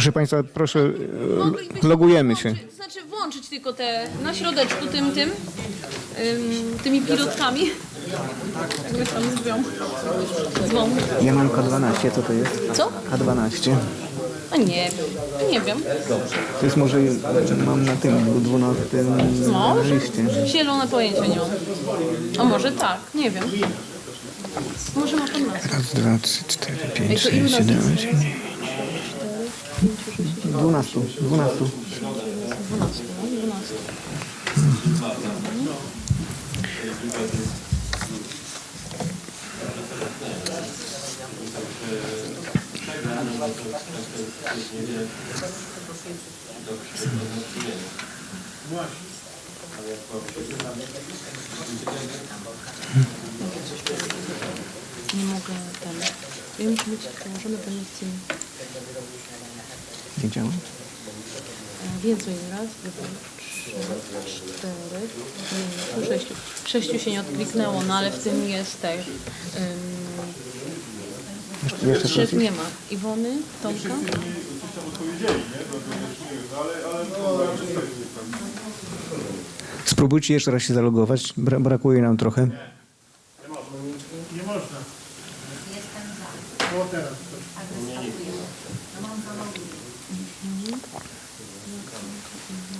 Proszę Państwa, proszę, e, Moglibyśmy logujemy się. włączyć- Znaczy włączyć tylko te na środeczku tym, tym, ym, tymi pilotkami. Jak tam zwą. Zwą. Ja mam K12, co to jest? Co? K12. A nie wiem. Nie wiem. To jest może, mam na tym 12 Może? liście. Zielone pojęcia nie mam. A może tak, nie wiem. Może ma pan nazwę. Raz, dwa, trzy, cztery, pięć, sześć, nas siedem, osiem, dziewięć. Dwunastu, dwunastu. 12, no, 12. Nie mogę ten. Ja muszę być, ten z tym E, więcej. Raz, dwa, trzy, cztery, pięć, sześciu. Sześciu się nie odkliknęło, no ale w tym jest. Jeszcze, jeszcze Trzech nie ma. Iwony, Tomka. Spróbujcie jeszcze raz się zalogować. Bra brakuje nam trochę. Nie można. O teraz.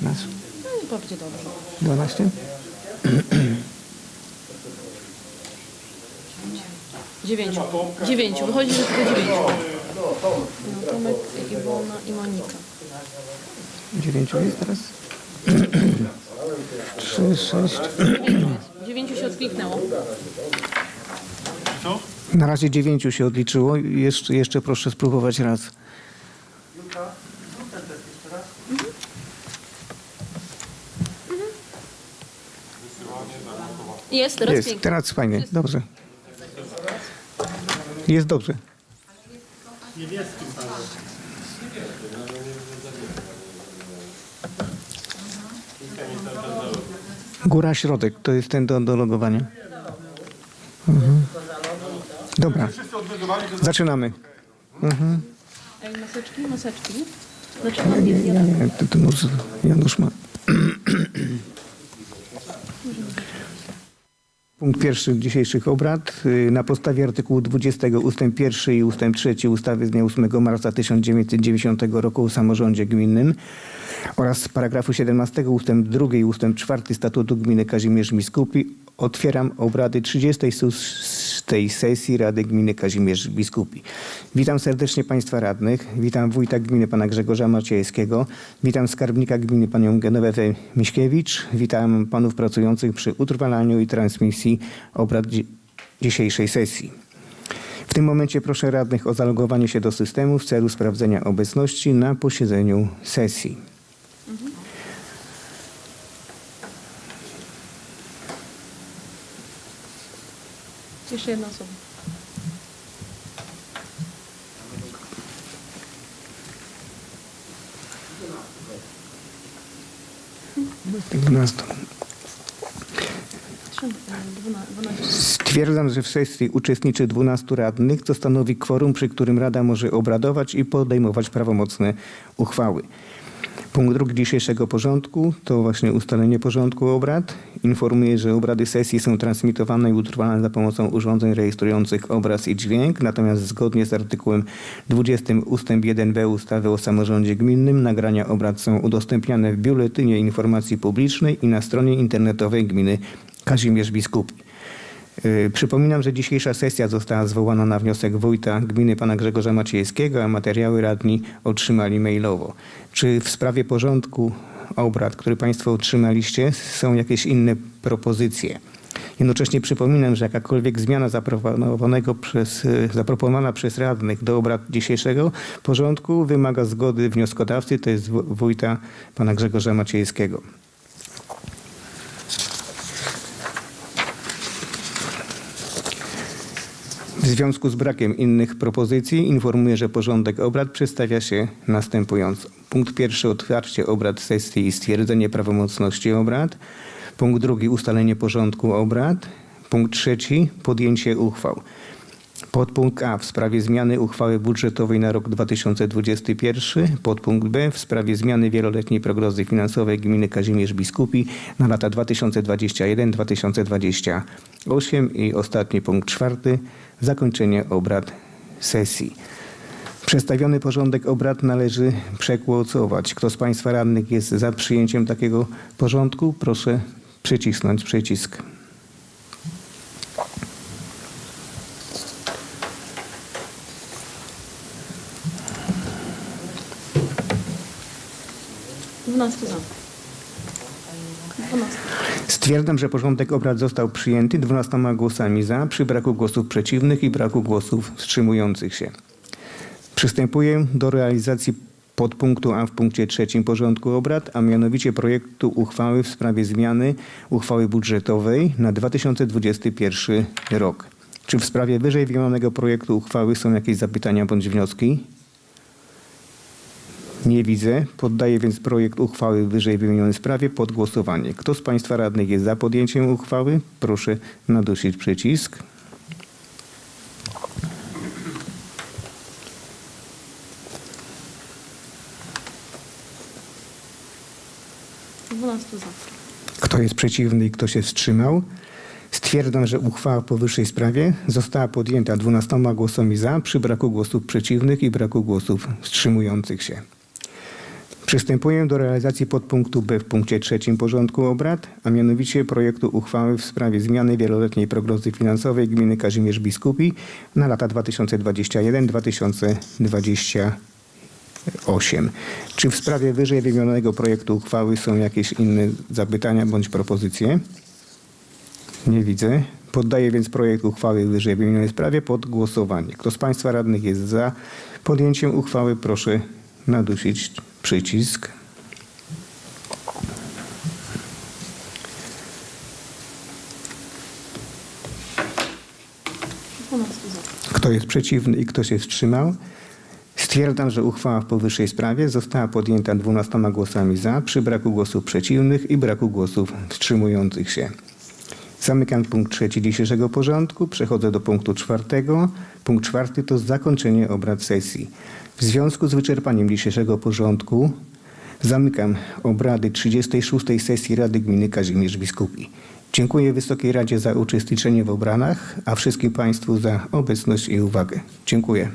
Nas? No i będzie dobrze. 12? Dziewięciu. Dziewięciu. Wychodzi, że tylko dziewięciu. No, Tomek, Iwona i Monika. 9 jest teraz? 3, 6. Dziewięciu jest. Dziewięciu się odkliknęło. Na razie 9 się odliczyło. Jeszcze, jeszcze proszę spróbować raz. Jest, teraz Jest, pięknie. teraz fajnie, dobrze. Jest dobrze. Góra, środek, to jest ten do, do logowania. Mhm. Dobra, zaczynamy. Ej, maseczki, maseczki. Znaczy, nie, ja Janusz ma. Punkt pierwszy dzisiejszych obrad. Y, Na podstawie artykułu 20 ustęp 1 i ustęp 3 ustawy z dnia 8 marca 1990 roku o samorządzie gminnym oraz paragrafu 17 ustęp 2 i ustęp 4 statutu gminy Kazimierz Biskupi otwieram obrady 36 sesji Rady Gminy Kazimierz Biskupi. Witam serdecznie Państwa radnych, witam wójta gminy pana Grzegorza Maciejskiego, witam skarbnika gminy panią Genowefę Miśkiewicz, witam panów pracujących przy utrwalaniu i transmisji obrad dzi- dzisiejszej sesji. W tym momencie proszę radnych o zalogowanie się do systemu w celu sprawdzenia obecności na posiedzeniu sesji. Jeszcze jedna osoba. Dwunastu. Stwierdzam, że w sesji uczestniczy 12 radnych, co stanowi kworum, przy którym Rada może obradować i podejmować prawomocne uchwały. Punkt drugi dzisiejszego porządku to właśnie ustalenie porządku obrad. Informuję, że obrady sesji są transmitowane i utrwalane za pomocą urządzeń rejestrujących obraz i dźwięk, natomiast zgodnie z artykułem 20 ust. 1b ustawy o samorządzie gminnym nagrania obrad są udostępniane w Biuletynie Informacji Publicznej i na stronie internetowej gminy Kazimierz Biskupi. Yy, Przypominam, że dzisiejsza sesja została zwołana na wniosek wójta gminy pana Grzegorza Maciejskiego, a materiały radni otrzymali mailowo. Czy w sprawie porządku obrad, który państwo otrzymaliście, są jakieś inne propozycje? Jednocześnie przypominam, że jakakolwiek zmiana zaproponowanego przez, yy, zaproponowana przez radnych do obrad dzisiejszego porządku wymaga zgody wnioskodawcy, to jest wójta pana Grzegorza Maciejskiego. W związku z brakiem innych propozycji informuję, że porządek obrad przedstawia się następująco. Punkt pierwszy otwarcie obrad sesji i stwierdzenie prawomocności obrad. Punkt drugi ustalenie porządku obrad. Punkt trzeci podjęcie uchwał. Podpunkt A w sprawie zmiany uchwały budżetowej na rok 2021. Podpunkt B w sprawie zmiany wieloletniej prognozy finansowej gminy Kazimierz Biskupi na lata 2021-2028. I ostatni punkt czwarty. Zakończenie obrad sesji. Przedstawiony porządek obrad należy przegłosować. Kto z Państwa radnych jest za przyjęciem takiego porządku? Proszę przycisnąć przycisk. Stwierdzam, że porządek obrad został przyjęty 12 głosami za, przy braku głosów przeciwnych i braku głosów wstrzymujących się. Przystępuję do realizacji podpunktu A w punkcie trzecim porządku obrad, a mianowicie projektu uchwały w sprawie zmiany uchwały budżetowej na 2021 rok. Czy w sprawie wyżej wymienionego projektu uchwały są jakieś zapytania bądź wnioski? Nie widzę. Poddaję więc projekt uchwały w wyżej wymienionej sprawie pod głosowanie. Kto z Państwa radnych jest za podjęciem uchwały? Proszę nadusić przycisk. Kto jest przeciwny i kto się wstrzymał? Stwierdzam, że uchwała w powyższej sprawie została podjęta 12 głosami za, przy braku głosów przeciwnych i braku głosów wstrzymujących się. Przystępuję do realizacji podpunktu B w punkcie trzecim porządku obrad, a mianowicie projektu uchwały w sprawie zmiany wieloletniej prognozy finansowej gminy Kazimierz Biskupi na lata 2021-2028. Czy w sprawie wyżej wymienionego projektu uchwały są jakieś inne zapytania bądź propozycje? Nie widzę. Poddaję więc projekt uchwały w wyżej wymienionej sprawie pod głosowanie. Kto z Państwa radnych jest za podjęciem uchwały, proszę nadusić przycisk. Kto jest przeciwny i kto się wstrzymał? Stwierdzam, że uchwała w powyższej sprawie została podjęta 12 głosami za, przy braku głosów przeciwnych i braku głosów wstrzymujących się. Zamykam punkt trzeci dzisiejszego porządku. Przechodzę do punktu czwartego. Punkt czwarty to zakończenie obrad sesji. W związku z wyczerpaniem dzisiejszego porządku zamykam obrady 36. sesji Rady Gminy Kazimierz Biskupi. Dziękuję Wysokiej Radzie za uczestniczenie w obradach, a wszystkim Państwu za obecność i uwagę. Dziękuję.